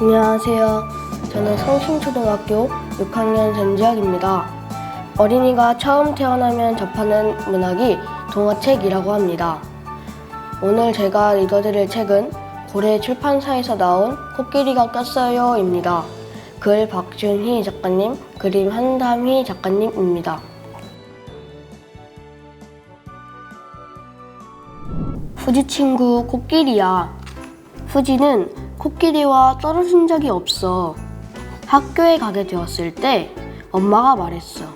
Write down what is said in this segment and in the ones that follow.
안녕하세요. 저는 성신초등학교 6학년 전지학입니다. 어린이가 처음 태어나면 접하는 문학이 동화책이라고 합니다. 오늘 제가 읽어드릴 책은 고래 출판사에서 나온 코끼리가 꼈어요입니다. 글 박준희 작가님, 그림 한담희 작가님입니다. 후지 친구 코끼리야. 후지는 코끼리와 떨어진 적이 없어. 학교에 가게 되었을 때 엄마가 말했어.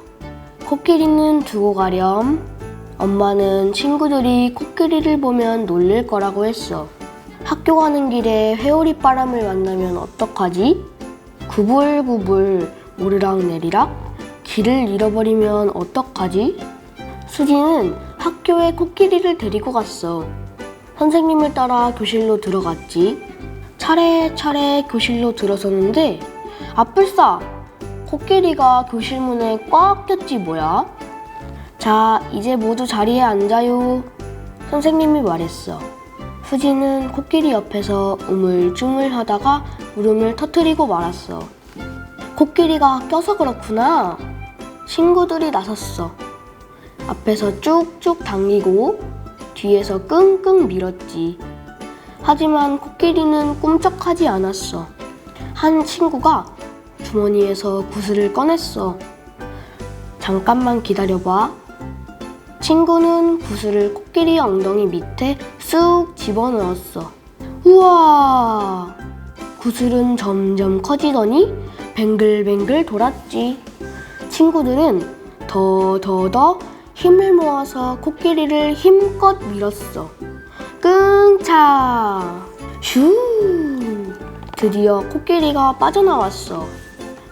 코끼리는 두고 가렴. 엄마는 친구들이 코끼리를 보면 놀릴 거라고 했어. 학교 가는 길에 회오리 바람을 만나면 어떡하지? 구불구불 오르락 내리락 길을 잃어버리면 어떡하지? 수지는 학교에 코끼리를 데리고 갔어. 선생님을 따라 교실로 들어갔지. 차례차례 교실로 들어섰는데 아뿔싸 코끼리가 교실 문에 꽉 꼈지 뭐야? 자 이제 모두 자리에 앉아요. 선생님이 말했어. 수지는 코끼리 옆에서 우물쭈물 하다가 울음을 터뜨리고 말았어. 코끼리가 껴서 그렇구나. 친구들이 나섰어. 앞에서 쭉쭉 당기고 뒤에서 끙끙 밀었지. 하지만 코끼리는 꿈쩍하지 않았어. 한 친구가 주머니에서 구슬을 꺼냈어. 잠깐만 기다려봐. 친구는 구슬을 코끼리 엉덩이 밑에 쑥 집어넣었어. 우와! 구슬은 점점 커지더니 뱅글뱅글 돌았지. 친구들은 더 더 더 힘을 모아서 코끼리를 힘껏 밀었어. 끙차! 슈! 드디어 코끼리가 빠져나왔어.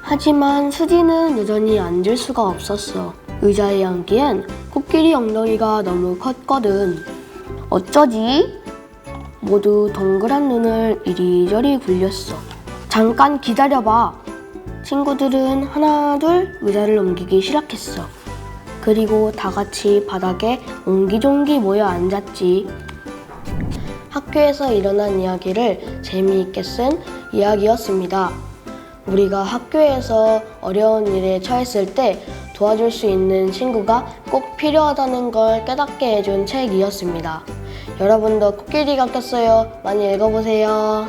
하지만 수지는 여전히 앉을 수가 없었어. 의자에 앉기엔 코끼리 엉덩이가 너무 컸거든. 어쩌지? 모두 동그란 눈을 이리저리 굴렸어. 잠깐 기다려봐. 친구들은 하나 둘 의자를 옮기기 시작했어. 그리고 다 같이 바닥에 옹기종기 모여 앉았지. 학교에서 일어난 이야기를 재미있게 쓴 이야기였습니다. 우리가 학교에서 어려운 일에 처했을 때 도와줄 수 있는 친구가 꼭 필요하다는 걸 깨닫게 해준 책이었습니다. 여러분도 코끼리가 꼈어요. 많이 읽어보세요.